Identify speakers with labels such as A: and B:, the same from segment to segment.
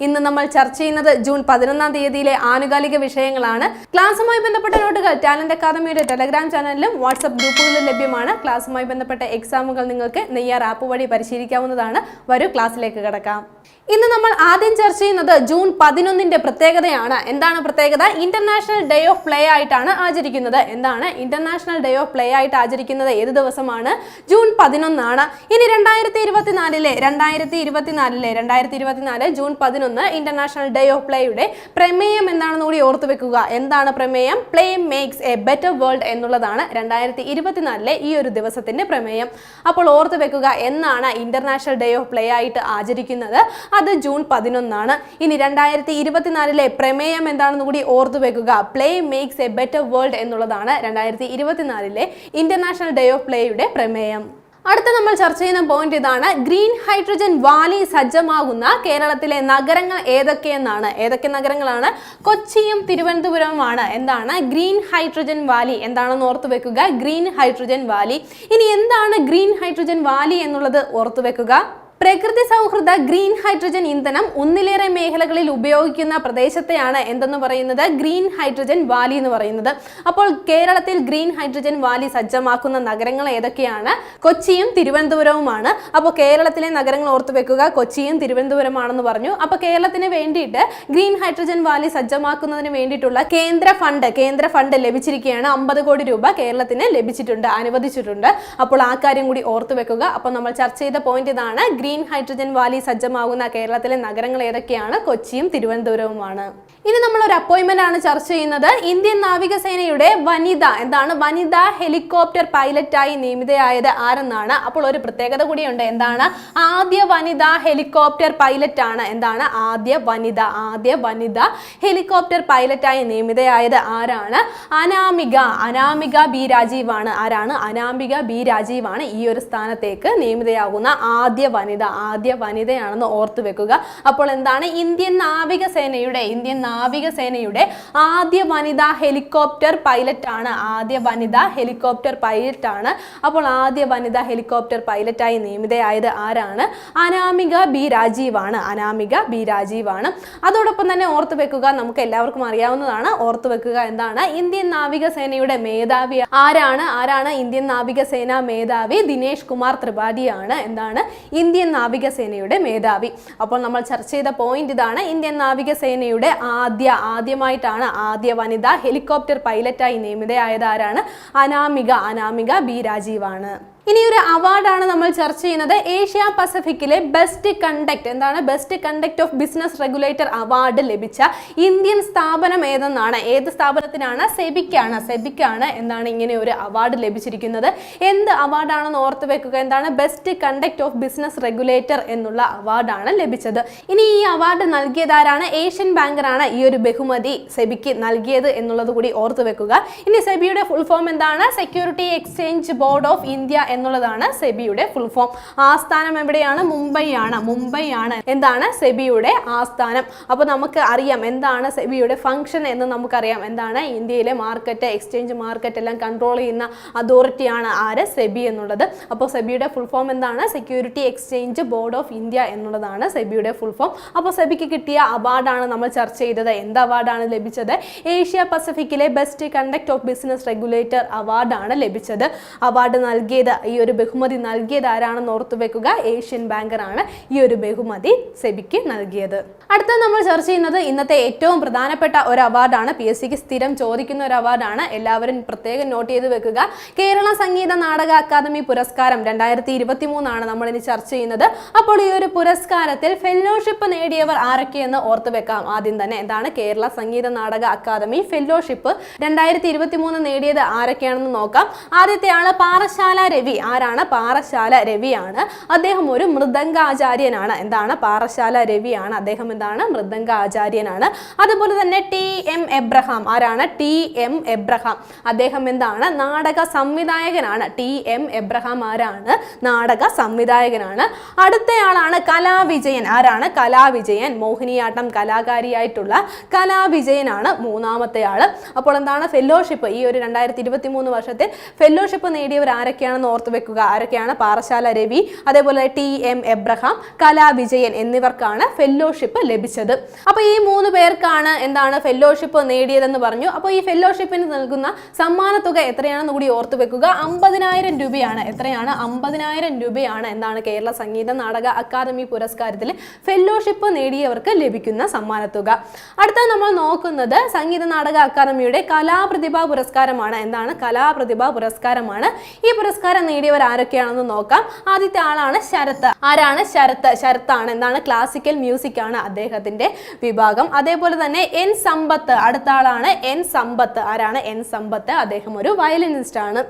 A: ഇന്ന് നമ്മൾ ചർച്ച ചെയ്യുന്നത് ജൂൺ പതിനൊന്നാം തീയതിയിലെ ആനുകാലിക വിഷയങ്ങളാണ്. ക്ലാസ്സുമായി ബന്ധപ്പെട്ട നോട്ടുകൾ ടാലന്റ് അക്കാദമിയുടെ ടെലഗ്രാം ചാനലിലും വാട്സ്ആപ്പ് ഗ്രൂപ്പുകളിലും ലഭ്യമാണ്. ക്ലാസ്സുമായി ബന്ധപ്പെട്ട എക്സാമുകൾ നിങ്ങൾക്ക് നെയ്യാർ ആപ്പ് വഴി പരിശീലിക്കാവുന്നതാണ്. വരൂ ക്ലാസ്സിലേക്ക് കിടക്കാം. ഇന്ന് നമ്മൾ ആദ്യം ചർച്ച ചെയ്യുന്നത് ജൂൺ പതിനൊന്നിന്റെ പ്രത്യേകതയാണ്. എന്താണ് പ്രത്യേകത? ഇന്റർനാഷണൽ ഡേ ഓഫ് പ്ലേ ആയിട്ടാണ് ആചരിക്കുന്നത്. എന്താണ് ഇന്റർനാഷണൽ ഡേ ഓഫ് പ്ലേ ആയിട്ട് ആചരിക്കുന്നത്? ഏത് ദിവസമാണ്? ജൂൺ പതിനൊന്നാണ്. ഇനി രണ്ടായിരത്തി ഇരുപത്തിനാലിലെ രണ്ടായിരത്തി ഇരുപത്തിനാലിലെ രണ്ടായിരത്തി ഇരുപത്തിനാല് ജൂൺ പതിനൊന്ന് ഇന്റർനാഷണൽ ഡേ ഓഫ് പ്ലേയുടെ പ്രമേയം എന്താണെന്ന് കൂടി ഓർത്തു വെക്കുക. എന്താണ് പ്രമേയം? Play makes a better world എന്നുള്ളതാണ് രണ്ടായിരത്തി ഇരുപത്തിനാലിലെ ഈ ഒരു ദിവസത്തിന്റെ പ്രമേയം. അപ്പോൾ ഓർത്തു വെക്കുക എന്നാണ് ഇന്റർനാഷണൽ ഡേ ഓഫ് പ്ലേ ആയിട്ട് ആചരിക്കുന്നത്. അത് ജൂൺ പതിനൊന്നാണ്. ഇനി രണ്ടായിരത്തി ഇരുപത്തിനാലിലെ പ്രമേയം എന്താണെന്ന് കൂടി ഓർത്തു വെക്കുക. Play makes a better world എന്നുള്ളതാണ് രണ്ടായിരത്തി ഇരുപത്തിനാലിലെ ഇന്റർനാഷണൽ ഡേ ഓഫ് പ്ലേയുടെ പ്രമേയം. അടുത്ത നമ്മൾ ചർച്ച ചെയ്യുന്ന പോയിന്റ് ഇതാണ്. ഗ്രീൻ ഹൈഡ്രജൻ വാലി സജ്ജമാകുന്ന കേരളത്തിലെ നഗരങ്ങൾ ഏതൊക്കെയെന്നാണ്? ഏതൊക്കെ നഗരങ്ങളാണ്? കൊച്ചിയും തിരുവനന്തപുരവുമാണ്. എന്താണ്? Green hydrogen valley. എന്താണെന്ന് ഓർത്തു വെക്കുക? Green hydrogen valley. ഇനി എന്താണ് ഗ്രീൻ ഹൈഡ്രജൻ വാലി എന്നുള്ളത് ഓർത്തു വെക്കുക? പ്രകൃതി സൗഹൃദ ഗ്രീൻ ഹൈഡ്രജൻ ഇന്ധനം ഒന്നിലേറെ മേഖലകളിൽ ഉപയോഗിക്കുന്ന പ്രദേശത്തെയാണ് എന്തെന്ന് പറയുന്നത്? ഗ്രീൻ ഹൈഡ്രജൻ വാലി എന്ന് പറയുന്നത്. അപ്പോൾ കേരളത്തിൽ ഗ്രീൻ ഹൈഡ്രജൻ വാലി സജ്ജമാക്കുന്ന നഗരങ്ങൾ ഏതൊക്കെയാണ്? കൊച്ചിയും തിരുവനന്തപുരവുമാണ്. അപ്പോൾ കേരളത്തിലെ നഗരങ്ങൾ ഓർത്തു വെക്കുക. കൊച്ചിയും തിരുവനന്തപുരമാണെന്ന് പറഞ്ഞു. അപ്പോൾ കേരളത്തിന് വേണ്ടിയിട്ട് ഗ്രീൻ ഹൈഡ്രജൻ വാലി സജ്ജമാക്കുന്നതിന് വേണ്ടിയിട്ടുള്ള കേന്ദ്ര ഫണ്ട് കേന്ദ്ര ഫണ്ട് ലഭിച്ചിരിക്കുകയാണ്. അമ്പത് കോടി രൂപ കേരളത്തിന് ലഭിച്ചിട്ടുണ്ട് അനുവദിച്ചിട്ടുണ്ട്. അപ്പോൾ ആ കാര്യം കൂടി ഓർത്തു വെക്കുക. അപ്പോൾ നമ്മൾ ചർച്ച ചെയ്ത പോയിന്റ് ഇതാണ് ഗ്രീൻ ഹൈഡ്രജൻ വാലി സജ്ജമാകുന്ന കേരളത്തിലെ നഗരങ്ങൾ ഏതൊക്കെയാണ്? കൊച്ചിയും തിരുവനന്തപുരവുമാണ്. ഇനി നമ്മൾ ഒരു അപ്പോയിന്റ്മെന്റ് ആണ് ചർച്ച ചെയ്യുന്നത്. ഇന്ത്യൻ നാവികസേനയുടെ വനിത എന്താണ്? വനിത ഹെലികോപ്റ്റർ പൈലറ്റായി നിയമിതയായത് ആരെന്നാണ്? അപ്പോൾ ഒരു പ്രത്യേകത കൂടിയുണ്ട്. എന്താണ്? ആദ്യ വനിത ഹെലികോപ്റ്റർ പൈലറ്റ് ആണ് എന്താണ്? ആദ്യ വനിത ആദ്യ വനിത ഹെലികോപ്റ്റർ പൈലറ്റായി നിയമിതയായത് ആരാണ്? അനാമിക അനാമിക ബി രാജീവാണ്. ആരാണ്? അനാമിക ബി രാജീവാണ് ഈ ഒരു സ്ഥാനത്തേക്ക് നിയമിതയാകുന്ന ആദ്യ വനിത. ആദ്യ വനിതയാണെന്ന് ഓർത്തു വെക്കുക. അപ്പോൾ എന്താണ്? ഇന്ത്യൻ നാവികസേനയുടെ ഇന്ത്യൻ നാവികസേനയുടെ ആദ്യ വനിതാ ഹെലികോപ്റ്റർ പൈലറ്റ് ആണ് ആദ്യ വനിതാ ഹെലികോപ്റ്റർ പൈലറ്റ് ആണ് അപ്പോൾ ആദ്യ വനിതാ ഹെലികോപ്റ്റർ പൈലറ്റായി നിയമിതയായത് ആരാണ്? അനാമിക ബി രാജീവാണ്. അനാമിക ബി രാജീവാണ്. അതോടൊപ്പം തന്നെ ഓർത്തു വെക്കുക നമുക്ക് എല്ലാവർക്കും അറിയാവുന്നതാണ് ഓർത്തു വെക്കുക എന്താണ്? ഇന്ത്യൻ നാവികസേനയുടെ മേധാവി ആരാണ്? ആരാണ്? ഇന്ത്യൻ നാവികസേന മേധാവി ദിനേഷ് കുമാർ ത്രിപാഠിയാണ്. എന്താണ്? ഇന്ത്യൻ നാവികസേനയുടെ മേധാവി. അപ്പോൾ നമ്മൾ ചർച്ച ചെയ്ത പോയിന്റ് ഇതാണ്. ഇന്ത്യൻ നാവികസേനയുടെ ആദ്യ ആദ്യമായിട്ടാണ് ആദ്യ വനിത ഹെലികോപ്റ്റർ പൈലറ്റായി നിയമിതയായത് ആരാണ്? അനാമിക അനാമിക ബി രാജീവാണ്. ഇനി ഒരു അവാർഡാണ് നമ്മൾ ചർച്ച ചെയ്യുന്നത്. ഏഷ്യ പസഫിക്കിലെ ബെസ്റ്റ് കണ്ടക്ട്. എന്താണ്? Best conduct of business regulator award ലഭിച്ച ഇന്ത്യൻ സ്ഥാപനം ഏതെന്നാണ്? ഏത് സ്ഥാപനത്തിനാണ്? സെബിക്കാണ്. സെബിക്കാണ് എന്താണ് ഇങ്ങനെ ഒരു അവാർഡ് ലഭിച്ചിരിക്കുന്നത്. എന്ത് അവാർഡാണെന്ന് ഓർത്ത് വെക്കുക. എന്താണ്? Best conduct of business regulator എന്നുള്ള അവാർഡാണ് ലഭിച്ചത്. ഇനി ഈ അവാർഡ് നൽകിയതാരാണ് ഏഷ്യൻ ബാങ്കറാണ് ഈ ഒരു ബഹുമതി സെബിക്ക് നൽകിയത് എന്നുള്ളത് കൂടി ഓർത്ത് വെക്കുക. ഇനി സെബിയുടെ ഫുൾ ഫോം എന്താണ്? Security exchange board of India എന്നുള്ളതാണ് സെബിയുടെ ഫുൾ ഫോം ആസ്ഥാനം എവിടെയാണ്? മുംബൈ ആണ് മുംബൈ ആണ് എന്താണ് സെബിയുടെ ആസ്ഥാനം? അപ്പോൾ നമുക്ക് അറിയാം എന്താണ് സെബിയുടെ ഫംഗ്ഷൻ എന്ന് നമുക്കറിയാം. എന്താണ്? ഇന്ത്യയിലെ മാർക്കറ്റ് എക്സ്ചേഞ്ച് മാർക്കറ്റ് എല്ലാം കൺട്രോൾ ചെയ്യുന്ന അതോറിറ്റിയാണ് ആര്? സെബി എന്നുള്ളത്. അപ്പോൾ സെബിയുടെ ഫുൾ ഫോം എന്താണ്? Security exchange board of India എന്നുള്ളതാണ് സെബിയുടെ ഫുൾ ഫോം അപ്പോൾ സെബിക്ക് കിട്ടിയ അവാർഡാണ് നമ്മൾ ചർച്ച ചെയ്തത്. എന്ത് അവാർഡാണ് ലഭിച്ചത്? Asia പസഫിക്കിലെ best conduct of business regulator അവാർഡാണ് ലഭിച്ചത്. അവാർഡ് നൽകിയത് ഈ ഒരു ബഹുമതി നൽകിയത് ആരാണെന്ന് ഓർത്തു വെക്കുക? ഏഷ്യൻ ബാങ്കറാണ് ഈ ഒരു ബഹുമതി സെബിക്ക് നൽകിയത്. അടുത്ത നമ്മൾ ചർച്ച ചെയ്യുന്നത് ഇന്നത്തെ ഏറ്റവും പ്രധാനപ്പെട്ട ഒരു അവാർഡാണ്. പി എസ് സിക്ക് സ്ഥിരം ചോദിക്കുന്ന ഒരു അവാർഡാണ്. എല്ലാവരും പ്രത്യേകം നോട്ട് ചെയ്ത് വെക്കുക. കേരള സംഗീത നാടക അക്കാദമി പുരസ്കാരം രണ്ടായിരത്തി ഇരുപത്തി മൂന്നാണ് നമ്മൾ ഇനി ചർച്ച ചെയ്യുന്നത്. അപ്പോൾ ഈ ഒരു പുരസ്കാരത്തിൽ ഫെല്ലോഷിപ്പ് നേടിയവർ ആരൊക്കെയെന്ന് ഓർത്തു വെക്കാം. ആദ്യം തന്നെ എന്താണ്? കേരള സംഗീത നാടക അക്കാദമി ഫെല്ലോഷിപ്പ് രണ്ടായിരത്തി ഇരുപത്തി മൂന്ന് നേടിയത് ആരൊക്കെയാണെന്ന് നോക്കാം. ആദ്യത്തെ ആൾ പാറശാല രവി. ആരാണ്? പാറശാല രവിയാണ്. അദ്ദേഹം ഒരു മൃദംഗാചാര്യനാണ്. എന്താണ്? പാറശാല രവിയാണ്. അദ്ദേഹം എന്താണ്? മൃദംഗാചാര്യനാണ്. അതുപോലെ തന്നെ ടി എം എബ്രഹാം. ആരാണ്? T M Abraham. അദ്ദേഹം എന്താണ്? നാടക സംവിധായകനാണ്. ടി എം എബ്രഹാം ആരാണ്? നാടക സംവിധായകനാണ്. അടുത്തയാളാണ് കലാവിജയൻ. ആരാണ്? കലാവിജയൻ. മോഹിനിയാട്ടം കലാകാരിയായിട്ടുള്ള കലാവിജയനാണ് മൂന്നാമത്തെ ആൾ അപ്പോൾ എന്താണ്? ഫെല്ലോഷിപ്പ് ഈ ഒരു രണ്ടായിരത്തി ഇരുപത്തി മൂന്ന് വർഷത്തിൽ ഫെല്ലോഷിപ്പ് നേടിയവർ ആരൊക്കെയാണെന്ന് ഓർത്തു വെക്കുക. ആരൊക്കെയാണ്? പാറശാല രവി അതേപോലെ ടി എം എബ്രഹാം കലാവിജയൻ എന്നിവർക്കാണ് ഫെല്ലോഷിപ്പ് ലഭിച്ചത്. അപ്പോൾ ഈ മൂന്ന് പേർക്കാണ് എന്താണ് ഫെല്ലോഷിപ്പ് നേടിയതെന്ന് പറഞ്ഞു. അപ്പോൾ ഈ ഫെല്ലോഷിപ്പിന് നൽകുന്ന സമ്മാന തുക എത്രയാണെന്ന് കൂടി ഓർത്തു വെക്കുക. അമ്പതിനായിരം രൂപയാണ്. എത്രയാണ്? അമ്പതിനായിരം രൂപയാണ് എന്താണ് കേരള സംഗീത നാടക അക്കാദമി പുരസ്കാരത്തിൽ ഫെല്ലോഷിപ്പ് നേടിയവർക്ക് ലഭിക്കുന്ന സമ്മാനത്തുക. അടുത്ത നമ്മൾ നോക്കുന്നത് സംഗീത നാടക അക്കാദമിയുടെ കലാപ്രതിഭ പുരസ്കാരമാണ്. എന്താണ്? കലാപ്രതിഭ പുരസ്കാരമാണ്. ഈ പുരസ്കാരം നേടിയവർ ആരൊക്കെയാണെന്ന് നോക്കാം. ആദ്യത്തെ ആളാണ് ശരത്ത്. ആരാണ് ശരത്ത്? ശരത്താണ്. എന്താണ് ക്ലാസിക്കൽ മ്യൂസിക് ആണ് അദ്ദേഹത്തിന്റെ വിഭാഗം. അതേപോലെ തന്നെ എൻ സമ്പത്ത്. അടുത്ത ആളാണ് എൻ സമ്പത്ത്. ആരാണ് എൻ സമ്പത്ത്? അദ്ദേഹം ഒരു വയലിനിസ്റ്റ് ആണ്.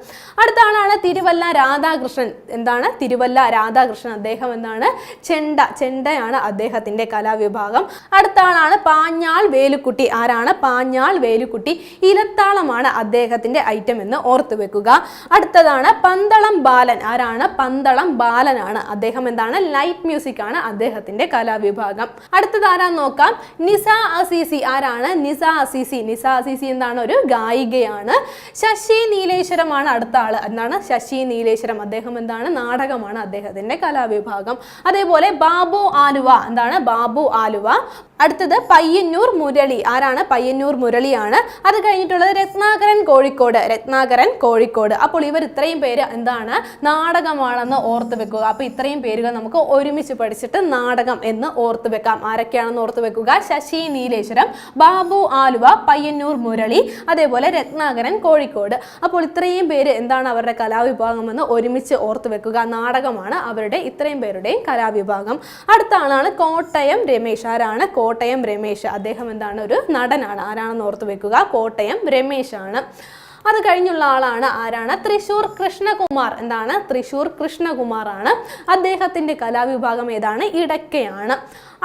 A: അടുത്ത ആളാണ് തിരുവല്ല രാധാകൃഷ്ണൻ. എന്താണ്? തിരുവല്ല രാധാകൃഷ്ണൻ. അദ്ദേഹം എന്താണ്? ചെണ്ട. ചെണ്ടയാണ് അദ്ദേഹത്തിന്റെ കലാവിഭാഗം. അടുത്ത ആളാണ് പാഞ്ഞാൾ വേലുക്കുട്ടി. ആരാണ്? പാഞ്ഞാൾ വേലുക്കുട്ടി. ഇലത്താളമാണ് അദ്ദേഹത്തിന്റെ ഐറ്റം എന്ന് ഓർത്തു വെക്കുക. അടുത്തതാണ് പന്തളം ബാലൻ. ആരാണ്? പന്തളം ബാലനാണ്. അദ്ദേഹം എന്താണ്? ലൈറ്റ് മ്യൂസിക് ആണ് അദ്ദേഹത്തിന്റെ കലാവിഭാഗം. അടുത്തത് ആരാന്ന് നോക്കാം? നിസ അസീസി. ആരാണ്? നിസ അസീസി. നിസ അസീസി എന്താണ്? ഒരു ഗായികയാണ്. ശശി നീലേശ്വരമാണ് അടുത്ത ആൾ. എന്താണ്? ശശി നീലേശ്വരം. അദ്ദേഹം എന്താണ്? നാടകമാണ് അദ്ദേഹത്തിന്റെ കലാവിഭാഗം. അതേപോലെ ബാബു ആലുവ. എന്താണ്? ബാബു ആലുവ. അടുത്തത് പയ്യന്നൂർ മുരളി. ആരാണ്? പയ്യന്നൂർ മുരളിയാണ്. അത് കഴിഞ്ഞിട്ടുള്ളത് രത്നാകരൻ കോഴിക്കോട്. രത്നാകരൻ കോഴിക്കോട്. അപ്പോൾ ഇവർ ഇത്രയും പേര് എന്താണ്? നാടകമാണെന്ന് ഓർത്ത് വെക്കുക. അപ്പോൾ ഇത്രയും പേരുകൾ നമുക്ക് ഒരുമിച്ച് പഠിച്ചിട്ട് നാടകം എന്ന് ഓർത്ത് വെക്കാം. ആരൊക്കെയാണെന്ന് ഓർത്ത് വെക്കുക? ശശി നീലേശ്വരം ബാബു ആലുവ പയ്യന്നൂർ മുരളി അതേപോലെ രത്നാകരൻ കോഴിക്കോട്. അപ്പോൾ ഇത്രയും പേര് എന്താണ് അവരുടെ കലാവിഭാഗം എന്ന് ഒരുമിച്ച് ഓർത്ത് വെക്കുക? നാടകമാണ് അവരുടെ ഇത്രയും പേരുടെയും കലാവിഭാഗം. അടുത്ത ആളാണ് കോട്ടയം രമേശ്. ആരാണ്? കോട്ടയം രമേശ്. അദ്ദേഹം എന്താണ്? ഒരു നടനാണ്. ആരാണെന്ന് ഓർത്ത് വെക്കുക? കോട്ടയം രമേശ് ആണ് അത് കഴിഞ്ഞുള്ള ആളാണ് ആരാണ്? തൃശൂർ കൃഷ്ണകുമാർ. എന്താണ്? തൃശൂർ കൃഷ്ണകുമാറാണ്. അദ്ദേഹത്തിന്റെ കലാവിഭാഗം ഏതാണ്? ഇടയ്ക്കയാണ്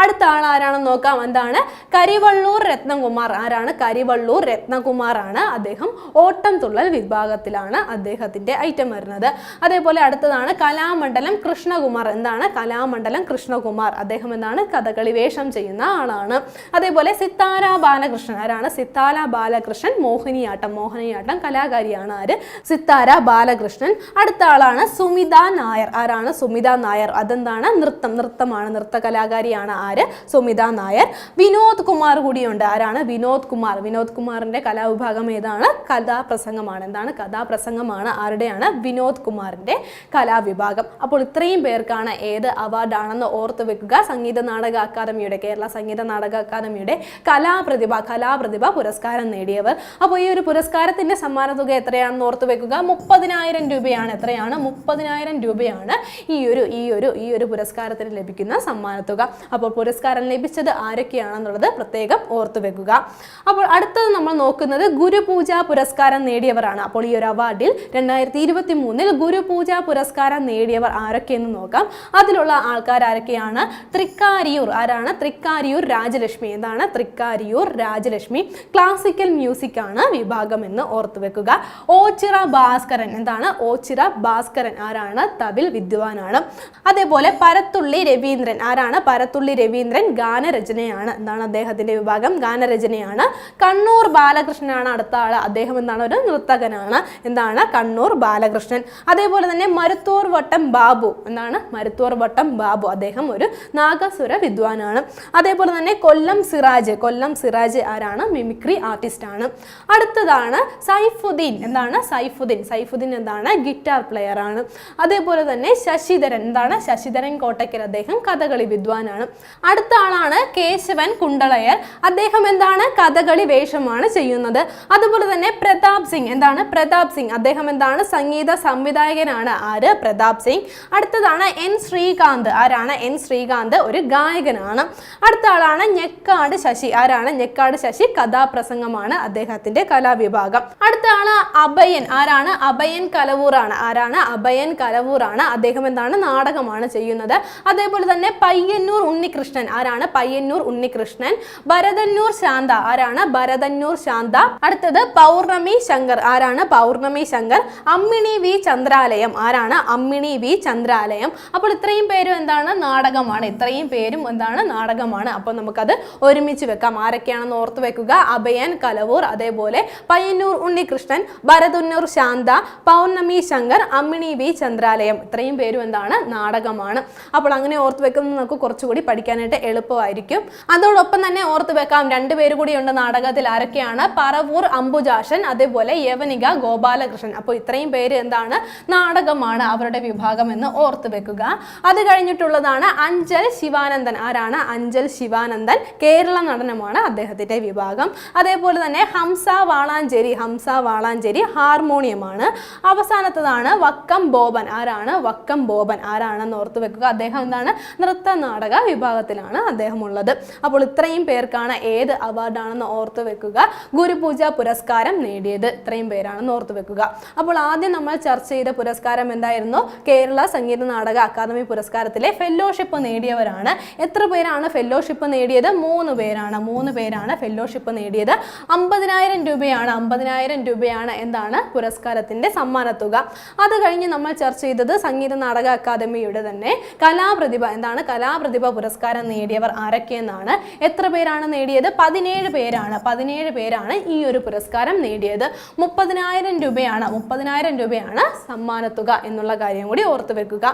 A: അടുത്ത ആൾ ആരാണെന്ന് നോക്കാം. എന്താണ്? കരിവള്ളൂർ രത്നകുമാർ. ആരാണ്? കരിവള്ളൂർ രത്നകുമാർ ആണ് അദ്ദേഹം. ഓട്ടം തുള്ളൽ വിഭാഗത്തിലാണ് അദ്ദേഹത്തിന്റെ ഐറ്റം വരുന്നത്. അതേപോലെ അടുത്തതാണ് കലാമണ്ഡലം കൃഷ്ണകുമാർ. എന്താണ്? കലാമണ്ഡലം കൃഷ്ണകുമാർ. അദ്ദേഹം എന്താണ്? കഥകളി വേഷം ചെയ്യുന്ന ആളാണ്. അതേപോലെ സിത്താര ബാലകൃഷ്ണൻ. ആരാണ്? സിത്താര ബാലകൃഷ്ണൻ മോഹിനിയാട്ടം. മോഹിനിയാട്ടം കലാകാരിയാണ് ആര്? സിത്താര ബാലകൃഷ്ണൻ. അടുത്ത ആളാണ് സുമിത നായർ. ആരാണ് സുമിത നായർ? അതെന്താണ്? നൃത്തം. നൃത്തമാണ്. നൃത്ത കലാകാരിയാണ് ആര് സുമിത നായർ വിനോദ് കുമാർ കൂടിയുണ്ട്. ആരാണ്? വിനോദ് കുമാർ. വിനോദ് കുമാറിന്റെ കലാവിഭാഗം ഏതാണ്? കഥാപ്രസംഗമാണ്. എന്താണ് കഥാപ്രസംഗമാണ്? ആരുടെയാണ്? വിനോദ് കുമാറിന്റെ കലാവിഭാഗം. അപ്പോൾ ഇത്രയും പേർക്കാണ് ഏത് അവാർഡാണെന്ന് ഓർത്ത് വെക്കുക. സംഗീത നാടക അക്കാദമിയുടെ കേരള സംഗീത നാടക അക്കാദമിയുടെ കലാപ്രതിഭ കലാപ്രതിഭ പുരസ്കാരം നേടിയവർ. അപ്പോൾ ഈ ഒരു പുരസ്കാരത്തിന്റെ സമ്മാന തുക എത്രയാണെന്ന് ഓർത്ത് വെക്കുക. മുപ്പതിനായിരം രൂപയാണ്. എത്രയാണ്? മുപ്പതിനായിരം രൂപയാണ് ഈ ഒരു ഈ ഒരു ഈ ഒരു പുരസ്കാരത്തിന് ലഭിക്കുന്ന സമ്മാന തുക അപ്പോൾ പുരസ്കാരം ലഭിച്ചത് ആരൊക്കെയാണെന്നുള്ളത് പ്രത്യേകം ഓർത്തു വെക്കുക. അപ്പോൾ അടുത്തത് നമ്മൾ നോക്കുന്നത് ഗുരുപൂജ പുരസ്കാരം നേടിയവരാണ്. അപ്പോൾ ഈ ഒരു അവാർഡിൽ രണ്ടായിരത്തി ഇരുപത്തി മൂന്നിൽ ഗുരുപൂജ പുരസ്കാരം നേടിയവർ ആരൊക്കെയെന്ന് നോക്കാം. അതിലുള്ള ആൾക്കാർ ആരൊക്കെയാണ്? തൃക്കാരിയൂർ. ആരാണ്? തൃക്കാരിയൂർ രാജലക്ഷ്മി. എന്താണ്? തൃക്കാരിയൂർ രാജലക്ഷ്മി. ക്ലാസിക്കൽ മ്യൂസിക് ആണ് വിഭാഗം എന്ന് ഓർത്തു വെക്കുക. ഓച്ചിറ ഭാസ്കരൻ. എന്താണ്? ഓച്ചിറ ഭാസ്കരൻ. ആരാണ്? തവിൽ വിദ്വാനാണ്. അതേപോലെ പരത്തുള്ളി രവീന്ദ്രൻ. ആരാണ്? പരത്തുള്ളി രവീന്ദ്രൻ ഗാനരചനയാണ് എന്താണ് അദ്ദേഹത്തിന്റെ വിഭാഗം. ഗാനരചനയാണ്. കണ്ണൂർ ബാലകൃഷ്ണനാണ് അടുത്ത ആൾ. അദ്ദേഹം എന്താണ് ഒരു നൃത്തകനാണ്. എന്താണ്? കണ്ണൂർ ബാലകൃഷ്ണൻ. അതേപോലെ തന്നെ മരുത്തൂർ വട്ടം ബാബു എന്താണ് മരുത്തൂർ വട്ടം ബാബു അദ്ദേഹം ഒരു നാഗസുര വിദ്വാനാണ്. അതേപോലെ തന്നെ കൊല്ലം സിറാജ്. കൊല്ലം സിറാജ് ആരാണ്? മിമിക്രി ആർട്ടിസ്റ്റ് ആണ്. അടുത്തതാണ് സൈഫുദ്ദീൻ. എന്താണ്? സൈഫുദ്ദീൻ. സൈഫുദ്ദീൻ എന്താണ്? ഗിറ്റാർ പ്ലെയർ ആണ്. അതേപോലെ തന്നെ ശശിധരൻ. എന്താണ്? ശശിധരൻ കോട്ടയ്ക്കൽ അദ്ദേഹം കഥകളി വിദ്വാനാണ്. അടുത്ത ആളാണ് കേശവൻ കുണ്ടളയർ. അദ്ദേഹം എന്താണ്? കഥകളി വേഷമാണ് ചെയ്യുന്നത്. അതുപോലെ തന്നെ പ്രതാപ് സിംഗ്. എന്താണ്? പ്രതാപ് സിംഗ്. അദ്ദേഹം എന്താണ്? സംഗീത സംവിധായകനാണ്. ആര്? പ്രതാപ് സിംഗ്. അടുത്തതാണ് എൻ ശ്രീകാന്ത്. ആരാണ്? എൻ ശ്രീകാന്ത് ഒരു ഗായകനാണ്. അടുത്ത ആളാണ് ഞെക്കാട് ശശി. ആരാണ്? ഞെക്കാട് ശശി കഥാപ്രസംഗമാണ് അദ്ദേഹത്തിന്റെ കലാവിഭാഗം. അടുത്ത ആൾ അഭയൻ. ആരാണ്? അഭയൻ കലവൂറാണ് ആരാണ്? അഭയൻ കലവൂറാണ് അദ്ദേഹം എന്താണ്? നാടകമാണ് ചെയ്യുന്നത്. അതേപോലെ തന്നെ പയ്യന്നൂർ ഉണ്ണികൃഷ്ണൻ ആരാണ്? പയ്യന്നൂർ ഉണ്ണികൃഷ്ണൻ. ഭരതന്നൂർ ശാന്ത. ആരാണ്? ഭരതന്നൂർ ശാന്ത. അടുത്തത് പൗർണമി ശങ്കർ. ആരാണ്? പൗർണമി ശങ്കർ. അമ്മിണി വി ചന്ദ്രാലയം. ആരാണ്? അമ്മിണി വി ചന്ദ്രാലയം. അപ്പോൾ ഇത്രയും പേരും എന്താണ്? നാടകമാണ്. ഇത്രയും പേരും എന്താണ്? നാടകമാണ്. അപ്പോൾ നമുക്കത് ഒരുമിച്ച് വെക്കാം. ആരൊക്കെയാണെന്ന് ഓർത്ത് വെക്കുക. അഭയൻ കലവൂർ അതേപോലെ പയ്യന്നൂർ ഉണ്ണികൃഷ്ണൻ ഭരതന്നൂർ ശാന്ത പൗർണമി ശങ്കർ അമ്മിണി വി ചന്ദ്രാലയം. ഇത്രയും പേരും എന്താണ്? നാടകമാണ്. അപ്പോൾ അങ്ങനെ ഓർത്ത് വെക്കുന്നത് നമുക്ക് കുറച്ചുകൂടി പഠിക്കാനായിട്ട് എളുപ്പമായിരിക്കും. അതോടൊപ്പം തന്നെ ഓർത്ത് വെക്കാം രണ്ട് പേര് ഉണ്ട് നാടകത്തിൽ. ആരൊക്കെയാണ്? പറവൂർ അംബുജാഷൻ അതേപോലെ യവനിക ഗോപാലകൃഷ്ണൻ. അപ്പോൾ ഇത്രയും പേര് എന്താണ്? നാടകമാണ് അവരുടെ വിഭാഗം എന്ന് ഓർത്ത് വെക്കുക. അത് കഴിഞ്ഞിട്ടുള്ളതാണ് അഞ്ചൽ ശിവാനന്ദൻ. ആരാണ്? അഞ്ചൽ ശിവാനന്ദൻ കേരള നടനമാണ് അദ്ദേഹത്തിന്റെ വിഭാഗം. അതേപോലെ തന്നെ ഹംസ വാളാഞ്ചേരി ഹംസ വാളാഞ്ചേരി ഹാർമോണിയമാണ്. അവസാനത്തതാണ് വക്കം ബോബൻ. ആരാണ്? വക്കം ബോബൻ. ആരാണെന്ന് ഓർത്ത് വെക്കുക. അദ്ദേഹം എന്താണ്? നൃത്ത നാടക വിഭാഗത്തിലാണ് അദ്ദേഹം ഉള്ളത് അപ്പോൾ ഇത്രയും പേർക്കാണ് ഏത് അവാർഡാണെന്ന് ഓർത്തു വെക്കുക. ഗുരുപൂജ പുരസ്കാരം നേടിയത് ഇത്രയും പേരാണെന്ന് ഓർത്തു വെക്കുക. അപ്പോൾ ആദ്യം നമ്മൾ ചർച്ച ചെയ്ത പുരസ്കാരം എന്തായിരുന്നു? Kerala Sangeetha Nataka academy പുരസ്കാരത്തിലെ fellowship നേടിയവരാണ്. എത്ര പേരാണ് ഫെല്ലോഷിപ്പ് നേടിയത്? മൂന്ന് പേരാണ്. മൂന്ന് പേരാണ് ഫെല്ലോഷിപ്പ് നേടിയത്. അമ്പതിനായിരം രൂപയാണ്. അമ്പതിനായിരം രൂപയാണ് എന്താണ് പുരസ്കാരത്തിന്റെ സമ്മാനത്തുക. അത് കഴിഞ്ഞ് നമ്മൾ ചർച്ച ചെയ്തത് സംഗീത നാടക അക്കാദമിയുടെ തന്നെ കലാപ്രതിഭ എന്താണ് കലാപ്രതിഭ പുരസ്കാരം നേടിയവർ ആരൊക്കെയെന്നാണ് എത്ര പേരാണ് നേടിയത്? പതിനേഴ് പേരാണ്. പതിനേഴ് പേരാണ് ഈ ഒരു പുരസ്കാരം നേടിയത്. മുപ്പതിനായിരം രൂപയാണ് മുപ്പതിനായിരം രൂപയാണ് സമ്മാനത്തുക എന്നുള്ള കാര്യം കൂടി ഓർത്തു വെക്കുക.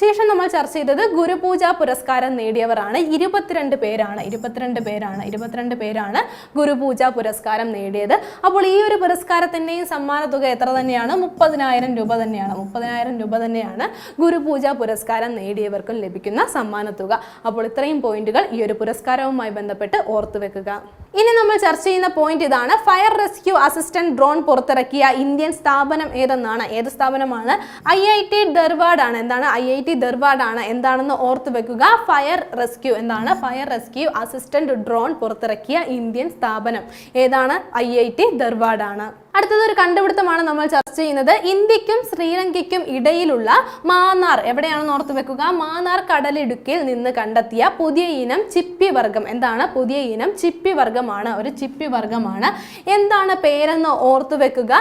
A: ശേഷം നമ്മൾ ചർച്ച ചെയ്തത് ഗുരുപൂജ പുരസ്കാരം നേടിയവരാണ്. ഇരുപത്തിരണ്ട് പേരാണ് ഇരുപത്തിരണ്ട് പേരാണ് ഇരുപത്തിരണ്ട് പേരാണ് ഗുരുപൂജ പുരസ്കാരം നേടിയത്. അപ്പോൾ ഈ ഒരു പുരസ്കാരത്തിന്റെയും സമ്മാനത്തുക എത്ര തന്നെയാണ്? മുപ്പതിനായിരം രൂപ തന്നെയാണ്. മുപ്പതിനായിരം രൂപ തന്നെയാണ് ഗുരുപൂജ പുരസ്കാരം നേടിയവർക്കും ലഭിക്കുന്ന സമ്മാനത്തുക അപ്പോൾ ഇത്രയും പോയിന്റുകൾ ഈ ഒരു പുരസ്കാരവുമായി ബന്ധപ്പെട്ട് ഓർത്തു വെക്കുക. ഇനി നമ്മൾ ചർച്ച ചെയ്യുന്ന പോയിന്റ് ഇതാണ്. ഫയർ റെസ്ക്യൂ അസിസ്റ്റന്റ് ഡ്രോൺ പുറത്തിറക്കിയ ഇന്ത്യൻ സ്ഥാപനം ഏതെന്നാണ്? ഏത് സ്ഥാപനമാണ്? ഐ ഐ ടി ദർവാഡ് ആണ് എന്താണ്? ഐ ഐ ടി ദർവാഡ് ആണ് എന്താണെന്ന് ഓർത്തു വെക്കുക. ഫയർ റെസ്ക്യൂ എന്താണ്? ഫയർ റെസ്ക്യൂ അസിസ്റ്റന്റ് ഡ്രോൺ പുറത്തിറക്കിയ ഇന്ത്യൻ സ്ഥാപനം ഏതാണ്? ഐ ഐ ടി ദർവാഡ് ആണ് അടുത്തത് ഒരു കണ്ടുപിടുത്തമാണ് നമ്മൾ ചർച്ച ചെയ്യുന്നത്. ഇന്ത്യക്കും ശ്രീലങ്കയ്ക്കും ഇടയിലുള്ള മാന്നാർ എവിടെയാണെന്ന് ഓർത്ത് വെക്കുക. മാന്നാർ കടലിടുക്കിൽ നിന്ന് കണ്ടെത്തിയ പുതിയ ഇനം ചിപ്പി വർഗം എന്താണ്? പുതിയ ഇനം ചിപ്പി വർഗമാണ് ഒരു ചിപ്പി വർഗമാണ് എന്താണ് പേരെന്ന് ഓർത്ത് വെക്കുക.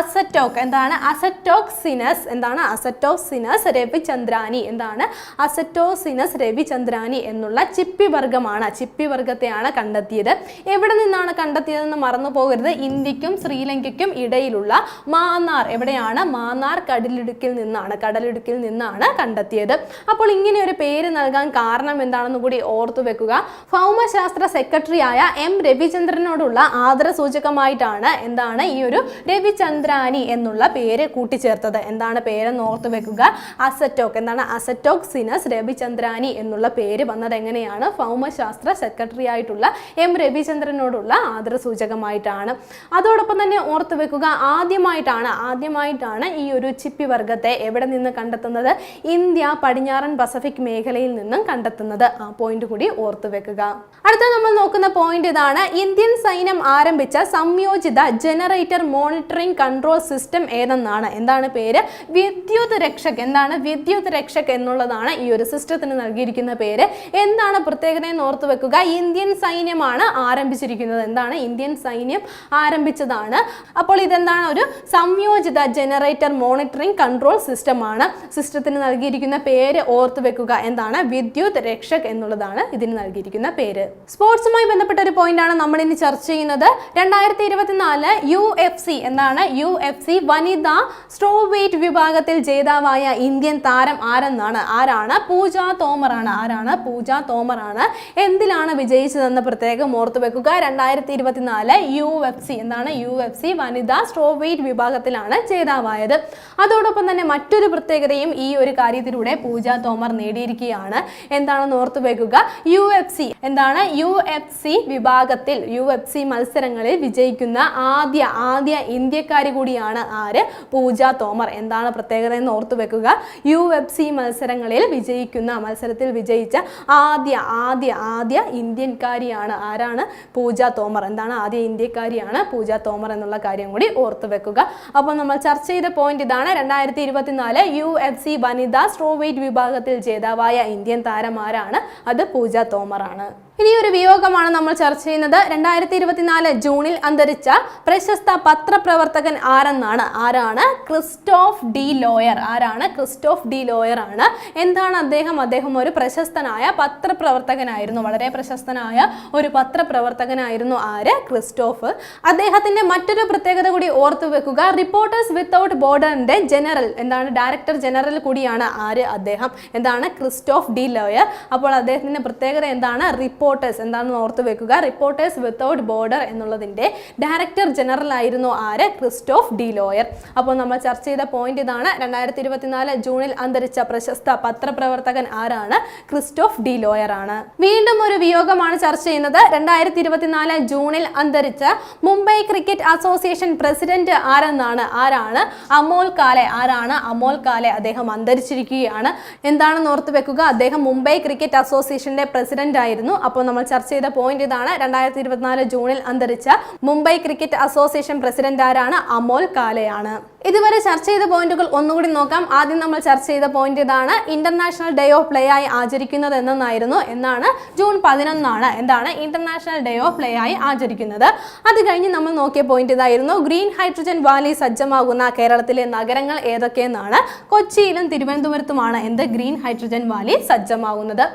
A: അസറ്റോക്ക് എന്താണ്? അസറ്റോക്സിനസ്. എന്താണ്? അസറ്റോസിനസ് രവിചന്ദ്രാനി. എന്താണ്? അസറ്റോസിനസ് രവിചന്ദ്രാനി എന്നുള്ള ചിപ്പി വർഗമാണ് ചിപ്പി വർഗത്തെയാണ് കണ്ടെത്തിയത്. എവിടെ നിന്നാണ് കണ്ടെത്തിയതെന്ന് മറന്നു പോകരുത് ഇന്ത്യക്കും ശ്രീലങ്കയ്ക്കും ഇടയിലുള്ള മാന്നാർ. എവിടെയാണ്? മാന്നാർ കടലിടുക്കിൽ നിന്നാണ്. കടലിടുക്കിൽ നിന്നാണ് കണ്ടെത്തിയത്. അപ്പോൾ ഇങ്ങനെ ഒരു പേര് നൽകാൻ കാരണം എന്താണെന്ന് കൂടി ഓർത്തു വെക്കുക. ഭൗമശാസ്ത്ര സെക്രട്ടറി ആയ എം രവിചന്ദ്രനോടുള്ള ആദര സൂചകമായിട്ടാണ് എന്താണ് ഈ ഒരു രവിചന്ദ്രാനി എന്നുള്ള പേര് കൂട്ടിച്ചേർത്തത്. എന്താണ് പേരെന്ന് ഓർത്തു വെക്കുക. അസറ്റോക്ക് എന്താണ്? അസറ്റോക് സിനസ് രവിചന്ദ്രാനി എന്നുള്ള പേര് വന്നത് എങ്ങനെയാണ്? ഭൗമശാസ്ത്ര സെക്രട്ടറി ആയിട്ടുള്ള എം രവിചന്ദ്രനോടുള്ള ആദര സൂചകമായിട്ടാണ് അതോടൊപ്പം തന്നെ ഓർത്തു വെക്കുക. ആദ്യമായിട്ടാണ് ആദ്യമായിട്ടാണ് ഈ ഒരു ചിപ്പി വർഗത്തെ എവിടെ നിന്ന് കണ്ടെത്തുന്നത്? ഇന്ത്യ പടിഞ്ഞാറൻ പസഫിക് മേഖലയിൽ നിന്നും കണ്ടെത്തുന്നത്. ആ പോയിന്റ് കൂടി ഓർത്തു വെക്കുക. അടുത്ത നമ്മൾ നോക്കുന്ന പോയിന്റ് ഇതാണ്. ഇന്ത്യൻ സൈന്യം ആരംഭിച്ച സംയോജിത ജനറേറ്റർ മോണിറ്ററിംഗ് കൺട്രോൾ സിസ്റ്റം ഏതെന്നാണ്? എന്താണ് പേര്? വിദ്യുത് രക്ഷക്. എന്താണ് വിദ്യുത് രക്ഷക് എന്നുള്ളതാണ് ഈ ഒരു സിസ്റ്റത്തിന് നൽകിയിരിക്കുന്ന പേര്. എന്താണ് പ്രത്യേകത എന്ന് ഓർത്തു വെക്കുക. ഇന്ത്യൻ സൈന്യമാണ് ആരംഭിച്ചിരിക്കുന്നത്. എന്താണ്? ഇന്ത്യൻ സൈന്യം ആരംഭിച്ചതാണ്. അപ്പോൾ ഇതെന്താണ്? ഒരു സംയോജിത ജനറേറ്റർ മോണിറ്ററിംഗ് കൺട്രോൾ സിസ്റ്റം ആണ്. സിസ്റ്റത്തിന് നൽകിയിരിക്കുന്ന പേര് ഓർത്തു വെക്കുക. എന്താണ്? വിദ്യുത് രക്ഷക് എന്നുള്ളതാണ് ഇതിന് നൽകിയിരിക്കുന്ന പേര്. സ്പോർട്സുമായി ബന്ധപ്പെട്ട ഒരു പോയിന്റ് ആണ് നമ്മൾ ഇനി ചർച്ച ചെയ്യുന്നത്. രണ്ടായിരത്തി ഇരുപത്തിനാല് യു എഫ് സി എന്താണ്? യു എഫ് സി വനിതാ സ്ട്രോ വെയിറ്റ് വിഭാഗത്തിൽ ജേതാവായ ഇന്ത്യൻ താരം ആരെന്നാണ്? ആരാണ്? പൂജ തോമറാണ് ആരാണ്? പൂജ തോമറാണ് എന്തിലാണ് വിജയിച്ചതെന്ന് പ്രത്യേകം ഓർത്തു വെക്കുക. രണ്ടായിരത്തി ഇരുപത്തിനാല് യു എഫ് സി എന്താണ്? യു എഫ് സി വനിതാ സ്ട്രോ വെയിറ്റ് വിഭാഗത്തിലാണ് ജേതാവായത്. അതോടൊപ്പം തന്നെ മറ്റൊരു പ്രത്യേകതയും ഈ ഒരു കാര്യത്തിലൂടെ പൂജ തോമർ നേടിയിരിക്കുകയാണ്. എന്താണെന്ന് ഓർത്തു വെക്കുക യു എഫ് സി എന്താണ്? യു എഫ് സി വിഭാഗത്തിൽ യു എഫ് സി മത്സരങ്ങളിൽ വിജയിക്കുന്ന ആദ്യ ആദ്യ ഇന്ത്യക്കാരി കൂടിയാണ് ആര്? പൂജ തോമർ. എന്താണ് പ്രത്യേകത എന്ന് ഓർത്തു വെക്കുക യു എഫ് സി മത്സരങ്ങളിൽ വിജയിക്കുന്ന മത്സരത്തിൽ വിജയിച്ച ആദ്യ ആദ്യ ആദ്യ ഇന്ത്യൻകാരിയാണ് ആരാണ്? പൂജ തോമർ. എന്താണ് ആദ്യ ഇന്ത്യക്കാരിയാണ് പൂജ തോമർ എന്നുള്ള കാര്യം? കൂടി ഓർത്തു വെക്കുക. അപ്പോൾ നമ്മൾ ചർച്ച ചെയ്ത പോയിന്റ് ഇതാണ്. രണ്ടായിരത്തി ഇരുപത്തിനാല് യു എഫ് സി വനിതാ സ്ട്രോ വെയിറ്റ് വിഭാഗത്തിൽ ജേതാവായ ഇന്ത്യൻ താരമാരാണ്. അത് പൂജ തോമറാണ്. ഇനി ഒരു വിയോഗമാണ് നമ്മൾ ചർച്ച ചെയ്യുന്നത്. രണ്ടായിരത്തി ഇരുപത്തിനാല് ജൂണിൽ അന്തരിച്ച പ്രശസ്ത പത്രപ്രവർത്തകൻ ആരെന്നാണ്? ആരാണ്? Christophe Deloire. ആരാണ്? ക്രിസ്റ്റോഫ് ഡി ലോയർ ആണ്. എന്താണ് അദ്ദേഹം? അദ്ദേഹം ഒരു പ്രശസ്തനായ പത്രപ്രവർത്തകനായിരുന്നു. വളരെ പ്രശസ്തനായ ഒരു പത്രപ്രവർത്തകനായിരുന്നു ആര്? ക്രിസ്റ്റോഫ്. അദ്ദേഹത്തിന്റെ മറ്റൊരു പ്രത്യേകത കൂടി ഓർത്തു വെക്കുക. റിപ്പോർട്ടേഴ്സ് വിത്തൗട്ട് ബോർഡറിന്റെ ജനറൽ എന്താണ്? ഡയറക്ടർ ജനറൽ കൂടിയാണ് ആര് അദ്ദേഹം. എന്താണ്? Christophe Deloire. അപ്പോൾ അദ്ദേഹത്തിന്റെ പ്രത്യേകത എന്താണ്? റിപ്പോർട്ടേഴ്സ് എന്താണെന്ന് ഓർത്ത് വെക്കുക? റിപ്പോർട്ടേഴ്സ് വിത്തൗട്ട് ബോർഡർ എന്നുള്ളതിന്റെ ഡയറക്ടർ ജനറൽ ആയിരുന്നു ആര്? ക്രിസ്റ്റോഫ് ഡി ലോയർ അപ്പോൾ നമ്മൾ ചർച്ച ചെയ്ത പോയിന്റ് ഇതാണ്. രണ്ടായിരത്തി ഇരുപത്തിനാല് ജൂണിൽ അന്തരിച്ച പ്രശസ്ത പത്രപ്രവർത്തകൻ ആരാണ്? ക്രിസ്റ്റോഫ് ഡി ലോയർ ആണ്. വീണ്ടും ഒരു വിയോഗമാണ് ചർച്ച ചെയ്യുന്നത്. രണ്ടായിരത്തി ഇരുപത്തിനാല് ജൂണിൽ അന്തരിച്ച മുംബൈ ക്രിക്കറ്റ് അസോസിയേഷൻ പ്രസിഡന്റ് ആരെന്നാണ്? ആരാണ്? അമോൽ കാലെ. ആരാണ്? അമോൽ കാലെ അദ്ദേഹം അന്തരിച്ചിരിക്കുകയാണ്. എന്താണെന്ന് ഓർത്ത് വെക്കുക? അദ്ദേഹം മുംബൈ ക്രിക്കറ്റ് അസോസിയേഷന്റെ പ്രസിഡന്റ് ആയിരുന്നു അപ്പോൾ നമ്മൾ ചർച്ച ചെയ്ത പോയിന്റ് ഇതാണ്. രണ്ടായിരത്തി ഇരുപത്തിനാല് ജൂണിൽ അന്തരിച്ച മുംബൈ ക്രിക്കറ്റ് അസോസിയേഷൻ പ്രസിഡന്റ് ആരാണ്? അമോൽ കാലെയാണ്. ഇതുവരെ ചർച്ച ചെയ്ത പോയിന്റുകൾ ഒന്നുകൂടി നോക്കാം. ആദ്യം നമ്മൾ ചർച്ച ചെയ്ത പോയിന്റ് ഇതാണ്. ഇന്റർനാഷണൽ ഡേ ഓഫ് പ്ലേ ആയി ആചരിക്കുന്നത് എന്നായിരുന്നു എന്നാണ് ജൂൺ പതിനൊന്നാണ്. എന്താണ്? ഇന്റർനാഷണൽ ഡേ ഓഫ് പ്ലേ ആയി ആചരിക്കുന്നത്. അത് കഴിഞ്ഞ് നമ്മൾ നോക്കിയ പോയിന്റ് ഇതായിരുന്നു. ഗ്രീൻ ഹൈഡ്രജൻ വാലി സജ്ജമാകുന്ന കേരളത്തിലെ നഗരങ്ങൾ ഏതൊക്കെയെന്നാണ്. കൊച്ചിയിലും തിരുവനന്തപുരത്തുമാണ് എന്ത് ഗ്രീൻ ഹൈഡ്രജൻ വാലി സജ്ജമാകുന്നത്.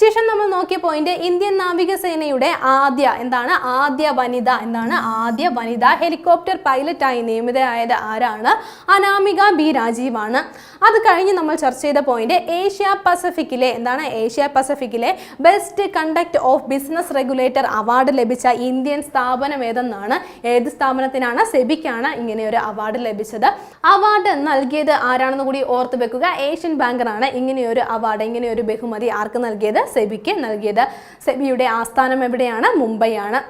A: ശേഷം നമ്മൾ നോക്കിയ പോയിന്റ് ഇന്ത്യൻ നാവികസേനയുടെ ആദ്യ എന്താണ്? ആദ്യ വനിത എന്താണ്? ആദ്യ വനിത ഹെലികോപ്റ്റർ പൈലറ്റായി നിയമിതയായത് ആരാണ്? അനാമിക ബി രാജീവാണ്. അത് കഴിഞ്ഞ് നമ്മൾ ചർച്ച ചെയ്ത പോയിന്റ് ഏഷ്യ പസഫിക്കിലെ എന്താണ്? Asia പസഫിക്കിലെ best conduct of business regulator award ലഭിച്ച ഇന്ത്യൻ സ്ഥാപനം ഏതെന്നാണ്? ഏത് സ്ഥാപനത്തിനാണ് സെബിക്കാണ് ഇങ്ങനെ ഒരു അവാർഡ് ലഭിച്ചത്? അവാർഡ് നൽകിയത് ആരാണെന്ന് കൂടി ഓർത്ത് വെക്കുക. ഏഷ്യൻ ബാങ്കറാണ് ഇങ്ങനെയൊരു അവാർഡ് ഇങ്ങനെ ഒരു ബഹുമതി ആർക്ക് നൽകിയത്? സെബിക്ക് നൽകിയത്. സെബിയുടെ ആസ്ഥാനം എവിടെയാണ്? മുംബൈയാണ്.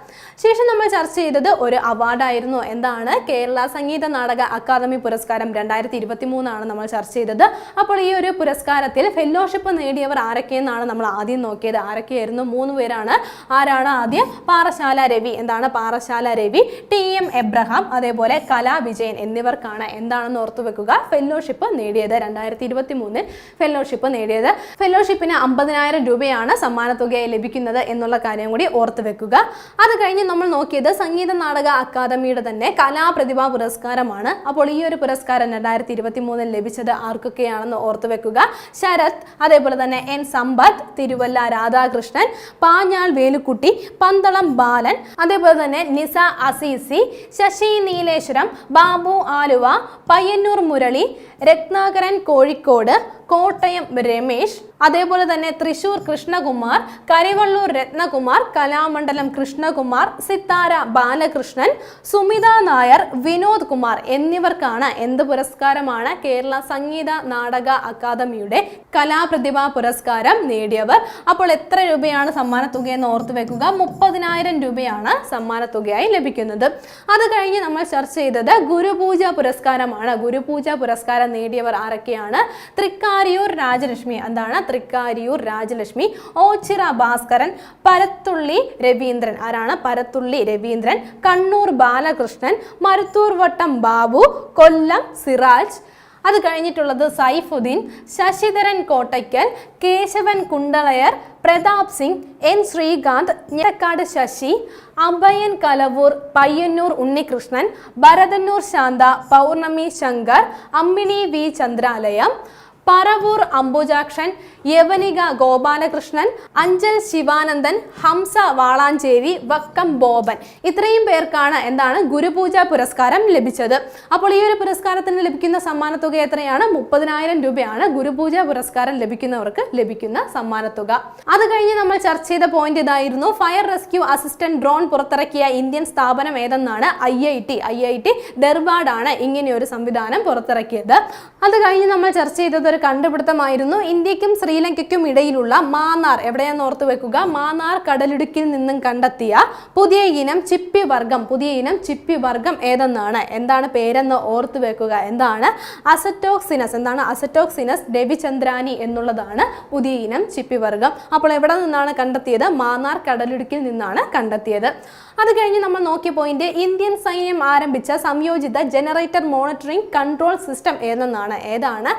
A: ശേഷം നമ്മൾ ചർച്ച ചെയ്തത് ഒരു അവാർഡായിരുന്നു എന്താണ്? കേരള സംഗീത നാടക അക്കാദമി പുരസ്കാരം രണ്ടായിരത്തി ഇരുപത്തി മൂന്നാണ് നമ്മൾ ചർച്ച ചെയ്തത്. അപ്പോൾ ഈ ഒരു പുരസ്കാരത്തിൽ ഫെല്ലോഷിപ്പ് നേടിയവർ ആരൊക്കെയെന്നാണ് നമ്മൾ ആദ്യം നോക്കിയത്. ആരൊക്കെയായിരുന്നു? മൂന്ന് പേരാണ്. ആരാണ് ആദ്യം? പാറശാല രവി. എന്താണ് പാറശാല രവി? ടി എം എബ്രഹാം അതേപോലെ കലാ വിജയൻ എന്നിവർക്കാണ്. എന്താണെന്ന് ഓർത്തു വെക്കുക? ഫെല്ലോഷിപ്പ് നേടിയത് രണ്ടായിരത്തി ഇരുപത്തി മൂന്നിൽ ഫെല്ലോഷിപ്പ് നേടിയത്. ഫെല്ലോഷിപ്പിന് അമ്പതിനായിരം രൂപയാണ് സമ്മാനത്തുകയായി ലഭിക്കുന്നത് എന്നുള്ള കാര്യം കൂടി ഓർത്തു വെക്കുക. അത് കഴിഞ്ഞ് നമ്മൾ നോക്കിയത് സംഗീത നാടക അക്കാദമിയുടെ തന്നെ കലാപ്രതിഭാ പുരസ്കാരമാണ്. അപ്പോൾ ഒരു പുരസ്കാരം രണ്ടായിരത്തി ഇരുപത്തി മൂന്നിൽ ലഭിച്ചത് ആർക്കൊക്കെയാണെന്ന് ഓർത്തു വെക്കുക ശരത് അതേപോലെ തന്നെ എൻ സമ്പത്ത് തിരുവല്ല രാധാകൃഷ്ണൻ പാഞ്ഞാൾ വേലുക്കുട്ടി പന്തളം ബാലൻ അതേപോലെ തന്നെ നിസ അസീസി ശശി നീലേശ്വരം ബാബു ആലുവ പയ്യന്നൂർ മുരളി രത്നാകരൻ കോഴിക്കോട് കോട്ടയം രമേശ് അതേപോലെ തന്നെ തൃശൂർ കൃഷ്ണകുമാർ കരിവള്ളൂർ രത്നകുമാർ കലാമണ്ഡലം കൃഷ്ണകുമാർ സിത്താര ബാലകൃഷ്ണൻ സുമിത നായർ വിനോദ് കുമാർ എന്നിവർക്കാണ് എന്ത് പുരസ്കാരമാണ് കേരള സംഗീത നാടക അക്കാദമിയുടെ കലാപ്രതിഭാ പുരസ്കാരം നേടിയവർ. അപ്പോൾ എത്ര രൂപയാണ് സമ്മാനത്തുകയെന്ന് ഓർത്തു വെക്കുക. മുപ്പതിനായിരം രൂപയാണ് സമ്മാനത്തുകയായി ലഭിക്കുന്നത്. അത് കഴിഞ്ഞ് നമ്മൾ ചർച്ച ചെയ്തത് ഗുരുപൂജ പുരസ്കാരമാണ്. ഗുരുപൂജ പുരസ്കാരം നേടിയവർ ആരൊക്കെയാണ്? തൃക്കാരിയൂർ രാജലക്ഷ്മി. എന്താണ്? തൃക്കാരിയൂർ രാജലക്ഷ്മി. ഓച്ചിറ ഭാസ്കരൻ പരത്തുള്ളി രവീന്ദ്രൻ. ആരാണ്? പരത്തുള്ളി രവീന്ദ്രൻ. കണ്ണൂർ ബാലകൃഷ്ണൻ മരുത്തൂർ വട്ടം ബാബു കൊല്ലം സിറാജ്. അത് കഴിഞ്ഞിട്ടുള്ളത് സൈഫുദ്ദീൻ ശശിധരൻ കോട്ടയ്ക്കൽ കേശവൻ കുണ്ടളയർ പ്രതാപ് സിംഗ് എൻ ശ്രീകാന്ത് ഞെക്കാട് ശശി അഭയൻ കലവൂർ പയ്യന്നൂർ ഉണ്ണികൃഷ്ണൻ ഭരതന്നൂർ ശാന്ത പൗർണമി ശങ്കർ അമ്മിണി വി ചന്ദ്രാലയം പറവൂർ അംബുജാക്ഷൻ യവനിക ഗോപാലകൃഷ്ണൻ അഞ്ചൽ ശിവാനന്ദൻ ഹംസ വാളാഞ്ചേരി വക്കം ബോബൻ. ഇത്രയും പേർക്കാണ് എന്താണ് ഗുരുപൂജ പുരസ്കാരം ലഭിച്ചത്. അപ്പോൾ ഈ ഒരു പുരസ്കാരത്തിന് ലഭിക്കുന്ന സമ്മാനത്തുക എത്രയാണ്? മുപ്പതിനായിരം രൂപയാണ് ഗുരുപൂജ പുരസ്കാരം ലഭിക്കുന്നവർക്ക് ലഭിക്കുന്ന സമ്മാനത്തുക. അത് കഴിഞ്ഞ് നമ്മൾ ചർച്ച ചെയ്ത പോയിന്റ് ഇതായിരുന്നു. ഫയർ റെസ്ക്യൂ അസിസ്റ്റന്റ് ഡ്രോൺ പുറത്തിറക്കിയ ഇന്ത്യൻ സ്ഥാപനം ഏതെന്നാണ്? I I T. I I T ഡെർബാഡാണ് ഇങ്ങനെയൊരു സംവിധാനം പുറത്തിറക്കിയത്. അത് കഴിഞ്ഞ് നമ്മൾ ചർച്ച ചെയ്തത് ഒരു കണ്ടുപിടുത്തമായിരുന്നു. ഇന്ത്യക്കും ശ്രീലങ്കയ്ക്കും ഇടയിലുള്ള മാന്നാർ എവിടെയാന്ന് ഓർത്തു വെക്കുക. മാന്നാർ കടലിടുക്കിൽ നിന്നും കണ്ടെത്തിയ പുതിയ ഇനം ചിപ്പി വർഗം. പുതിയ ഇനം ചിപ്പി വർഗം ഏതെന്നാണ്? എന്താണ് പേരെന്ന് ഓർത്തു വെക്കുക. എന്താണ് അസറ്റോക്സിനസ്? എന്താണ് അസറ്റോക്സിനസ് രവിചന്ദ്രാനി എന്നുള്ളതാണ് പുതിയ ഇനം ചിപ്പി വർഗം. അപ്പോൾ എവിടെ നിന്നാണ് കണ്ടെത്തിയത്? മാന്നാർ കടലിടുക്കിൽ നിന്നാണ് കണ്ടെത്തിയത്. അത് കഴിഞ്ഞ് നമ്മൾ നോക്കിയ പോയിന്റ് ഇന്ത്യൻ സൈന്യം ആരംഭിച്ച സംയോജിത ജനറേറ്റർ മോണിറ്ററിംഗ് കൺട്രോൾ സിസ്റ്റം ഏതെന്നാണ്? ഏതാണ്?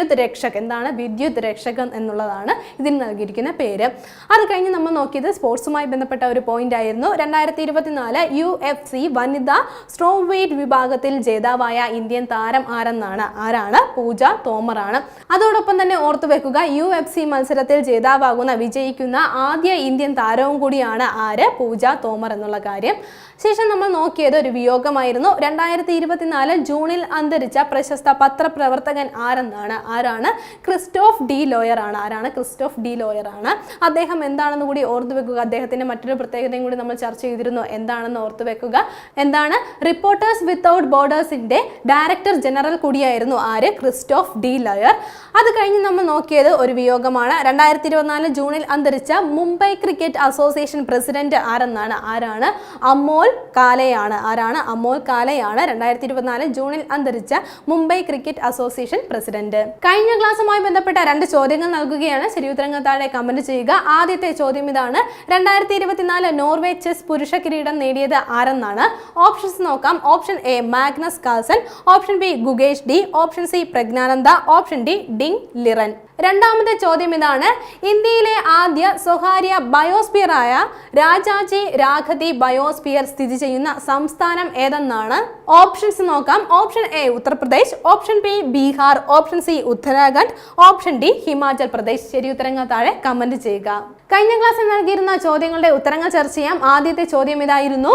A: വിദ്യുത് രക്ഷക് എന്താണ് വിദ്യുത് രക്ഷകൻ എന്നുള്ളതാണ് ഇതിന് നൽകിയിരിക്കുന്ന പേര്. അത് കഴിഞ്ഞ് നമ്മൾ നോക്കിയത് സ്പോർട്സുമായി ബന്ധപ്പെട്ട ഒരു പോയിന്റ് ആയിരുന്നു. രണ്ടായിരത്തി ഇരുപത്തിനാല് യു എഫ് സി വനിതാ സ്ട്രോ വെയ്റ്റ് വിഭാഗത്തിൽ ജേതാവായ ഇന്ത്യൻ താരം ആരെന്നാണ്? ആരാണ്? പൂജ തോമറാണ്. അതോടൊപ്പം തന്നെ ഓർത്തു വെക്കുക യു എഫ് സി മത്സരത്തിൽ ജേതാവാകുന്ന വിജയിക്കുന്ന ആദ്യ ഇന്ത്യൻ താരവും കൂടിയാണ് ആര്? പൂജ തോമർ എന്നുള്ള കാര്യം. ശേഷം നമ്മൾ നോക്കിയത് ഒരു വിയോഗമായിരുന്നു. രണ്ടായിരത്തി ഇരുപത്തിനാല് ജൂണിൽ അന്തരിച്ച പ്രശസ്ത പത്രപ്രവർത്തകൻ ആരെന്നാണ്? ആരാണ്? ക്രിസ്റ്റോഫ് ഡി ലോയർ ആണ് ആരാണ്? ക്രിസ്റ്റോഫ് ഡി ലോയർ ആണ് അദ്ദേഹം എന്താണെന്ന് കൂടി ഓർത്തു വെക്കുക. അദ്ദേഹത്തിന്റെ മറ്റൊരു പ്രത്യേകതയും കൂടി നമ്മൾ ചർച്ച ചെയ്തിരുന്നു. എന്താണെന്ന് ഓർത്തു വെക്കുക. എന്താണ്? റിപ്പോർട്ടേഴ്സ് വിത്തൗട്ട് ബോർഡേഴ്സിന്റെ ഡയറക്ടർ ജനറൽ കൂടിയായിരുന്നു ആര്? Christophe Deloire. അത് കഴിഞ്ഞ് നമ്മൾ നോക്കിയത് ഒരു വിയോഗമാണ്. രണ്ടായിരത്തി ഇരുപത്തിനാല് ജൂണിൽ അന്തരിച്ച മുംബൈ ക്രിക്കറ്റ് അസോസിയേഷൻ പ്രസിഡന്റ് ആരെന്നാണ്? ആരാണ്? അമോൽ കാലയാണ്. ആരാണ്? അമോൽ കാലയാണ് രണ്ടായിരത്തി ഇരുപത്തിനാല് ജൂണിൽ അന്തരിച്ച മുംബൈ ക്രിക്കറ്റ് അസോസിയേഷൻ പ്രസിഡന്റ്. കഴിഞ്ഞ ക്ലാസ്സുമായി ബന്ധപ്പെട്ട രണ്ട് ചോദ്യങ്ങൾ നൽകുകയാണ്. ശരിയുത്തരങ്ങൾ താഴെ കമന്റ് ചെയ്യുക. ആദ്യത്തെ ചോദ്യം ഇതാണ്. രണ്ടായിരത്തി ഇരുപത്തിനാല് നോർവേ ചെസ് പുരുഷ കിരീടം നേടിയത് ആരെന്നാണ്? ഓപ്ഷൻസ് നോക്കാം. Option A Magnus Carlsen. Option B Gukesh D. Option C Praggnanandhaa. Option D Ding Liren. രണ്ടാമത്തെ ചോദ്യം ഇതാണ്. ഇന്ത്യയിലെ ആദ്യ സ്വകാര്യ ബയോസ്പിയറായ രാജാജി രാഘതി ബയോസ്ഫിയർ സ്ഥിതി ചെയ്യുന്ന സംസ്ഥാനം ഏതെന്നാണ്? ഓപ്ഷൻസ് നോക്കാം. Option A Uttar Pradesh. Option B Bihar. Option C Uttarakhand. Option D Himachal Pradesh. ശരി ഉത്തരങ്ങൾ താഴെ കമന്റ് ചെയ്യുക. കഴിഞ്ഞ ക്ലാസ്സിൽ നൽകിയിരുന്ന ചോദ്യങ്ങളുടെ ഉത്തരങ്ങൾ ചർച്ച ചെയ്യാം. ആദ്യത്തെ ചോദ്യം ഇതായിരുന്നു.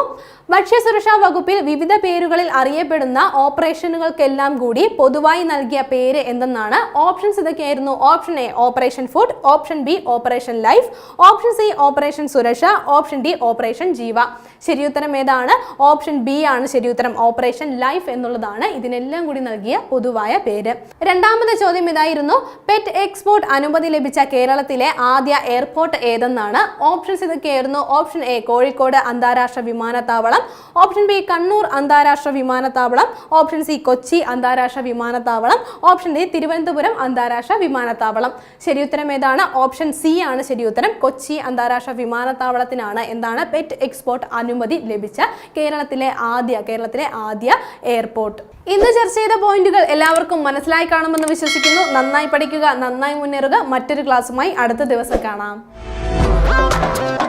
A: ഭക്ഷ്യസുരക്ഷാ വകുപ്പിൽ വിവിധ പേരുകളിൽ അറിയപ്പെടുന്ന ഓപ്പറേഷനുകൾക്കെല്ലാം കൂടി പൊതുവായി നൽകിയ പേര് എന്തെന്നാണ്? ഓപ്ഷൻസ് ഇതൊക്കെയായിരുന്നു. Option A operation food. Option B operation life. Option C operation Suraksha. Option D operation Jeeva. ശരിയുത്തരം ഏതാണ്? ഓപ്ഷൻ ബി ആണ് ശരിയുത്തരം ഓപ്പറേഷൻ ലൈഫ് എന്നുള്ളതാണ് ഇതിനെല്ലാം കൂടി നൽകിയ പൊതുവായ പേര്. രണ്ടാമത്തെ ചോദ്യം ഇതായിരുന്നു. പെറ്റ് എക്സ്പോർട്ട് അനുമതി ലഭിച്ച കേരളത്തിലെ ആദ്യ എയർപോർട്ട് ഏതെന്നാണ്? ഓപ്ഷൻസ് ഇതൊക്കെയായിരുന്നു ഓപ്ഷൻ എ കോഴിക്കോട് അന്താരാഷ്ട്ര വിമാനത്താവളം. ഓപ്ഷൻ ബി കണ്ണൂർ അന്താരാഷ്ട്ര വിമാനത്താവളം. ഓപ്ഷൻ സി കൊച്ചി അന്താരാഷ്ട്ര വിമാനത്താവളം. ഓപ്ഷൻ ഡി തിരുവനന്തപുരം അന്താരാഷ്ട്ര വിമാനത്താവളം. ശരിയുത്തരം ഏതാണ്? ഓപ്ഷൻ സി ആണ് ശരിയുത്തരം കൊച്ചി അന്താരാഷ്ട്ര വിമാനത്താവളത്തിനാണ് എന്താണ്? പെറ്റ് എക്സ്പോർട്ട് അനുമതി ലഭിച്ച കേരളത്തിലെ ആദ്യ കേരളത്തിലെ ആദ്യ എയർപോർട്ട് ഇന്ന് ചർച്ച ചെയ്ത പോയിന്റുകൾ എല്ലാവർക്കും മനസ്സിലായി കാണുമെന്ന് വിശ്വസിക്കുന്നു. നന്നായി പഠിക്കുക നന്നായി മുന്നേറുക. മറ്റൊരു ക്ലാസ്സുമായി അടുത്ത ദിവസം കാണാം. Thank you.